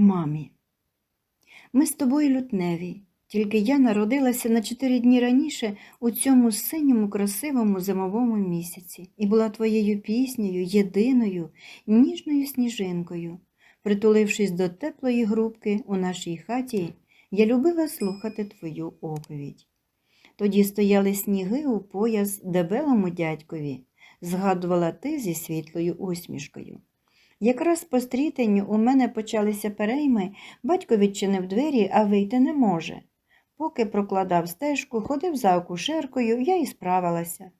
Мамі, ми з тобою лютневі, тільки я народилася на чотири дні раніше у цьому синьому красивому зимовому місяці і була твоєю піснею, єдиною, ніжною сніжинкою. Притулившись до теплої грубки у нашій хаті, я любила слухати твою оповідь. Тоді стояли сніги у пояс дебелому дядькові, згадувала ти зі світлою усмішкою. Якраз по стрітенню у мене почалися перейми, батько відчинив двері, а вийти не може. Поки прокладав стежку, ходив за акушеркою, я і справилася.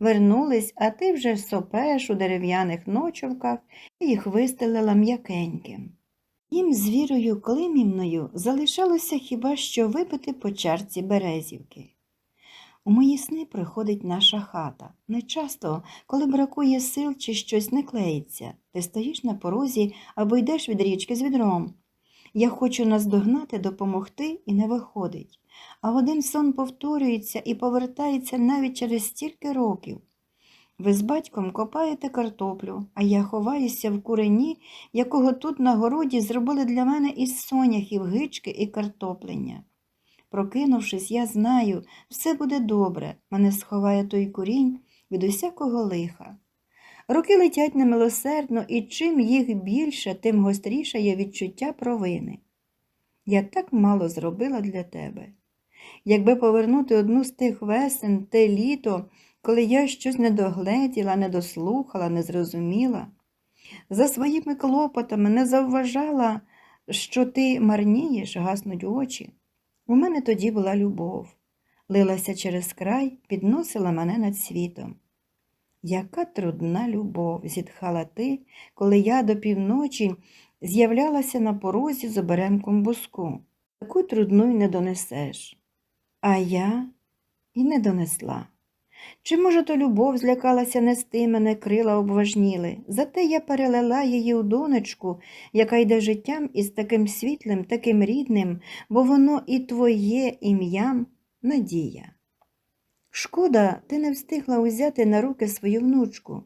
Вернулись, а ти вже сопеш у дерев'яних ночовках і їх вистелила м'якеньким. Їм з вірою климівною залишалося хіба що випити по чарці березівки. У мої сни приходить наша хата. Нечасто, коли бракує сил чи щось не клеїться, ти стоїш на порозі або йдеш від річки з відром. Я хочу наздогнати, допомогти і не виходить. А один сон повторюється і повертається навіть через стільки років. Ви з батьком копаєте картоплю, а я ховаюся в курені, якого тут на городі зробили для мене із соняхів, гички і картоплення. Прокинувшись, я знаю, все буде добре, мене сховає той курінь від усякого лиха. Роки летять немилосердно, і чим їх більше, тим гостріше є відчуття провини. Я так мало зробила для тебе. Якби повернути одну з тих весен, те літо, коли я щось не догледіла, не дослухала, не зрозуміла, за своїми клопотами не завважала, що ти марнієш, гаснуть очі. У мене тоді була любов, лилася через край, підносила мене над світом. Яка трудна любов, зітхала ти, коли я до півночі з'являлася на порозі з оберемком буску. Таку трудну й не донесеш. А я і не донесла. Чи, може, то любов злякалася нести мене, крила обважніли, зате я перелила її у донечку, яка йде життям із таким світлим, таким рідним, бо воно і твоє ім'ям надія. Шкода, ти не встигла узяти на руки свою внучку,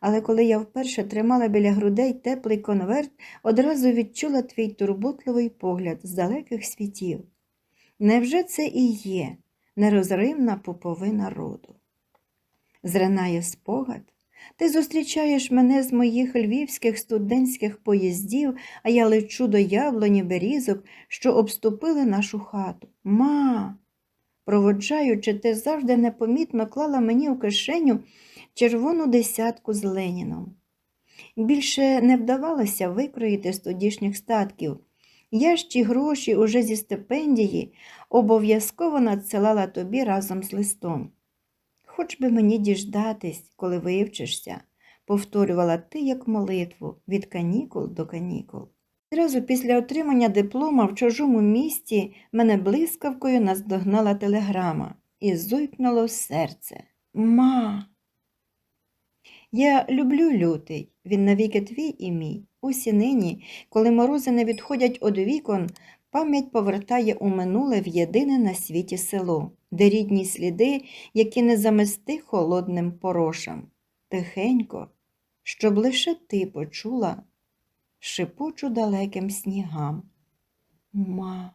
але коли я вперше тримала біля грудей теплий конверт, одразу відчула твій турботливий погляд з далеких світів. Невже це і є нерозривна пуповина роду? Зринає спогад. Ти зустрічаєш мене з моїх львівських студентських поїздів, а я лечу до яблуні берізок, що обступили нашу хату. Ма, проводжаючи, ти завжди непомітно клала мені у кишеню червону десятку з Леніном. Більше не вдавалося викроїти з тодішніх статків. Я ж ті гроші уже зі стипендії обов'язково надсилала тобі разом з листом. Хоч би мені діждатись, коли вивчишся, повторювала ти як молитву від канікул до канікул. Зразу після отримання диплома в чужому місті мене блискавкою наздогнала телеграма і зуйкнуло серце. Ма. Я люблю лютий, він навіки твій і мій. Усі нині, коли морози не відходять од вікон, пам'ять повертає у минуле в єдине на світі село, де рідні сліди, які не замести холодним порошам. Тихенько, щоб лише ти почула, шипочу далеким снігам. Ма.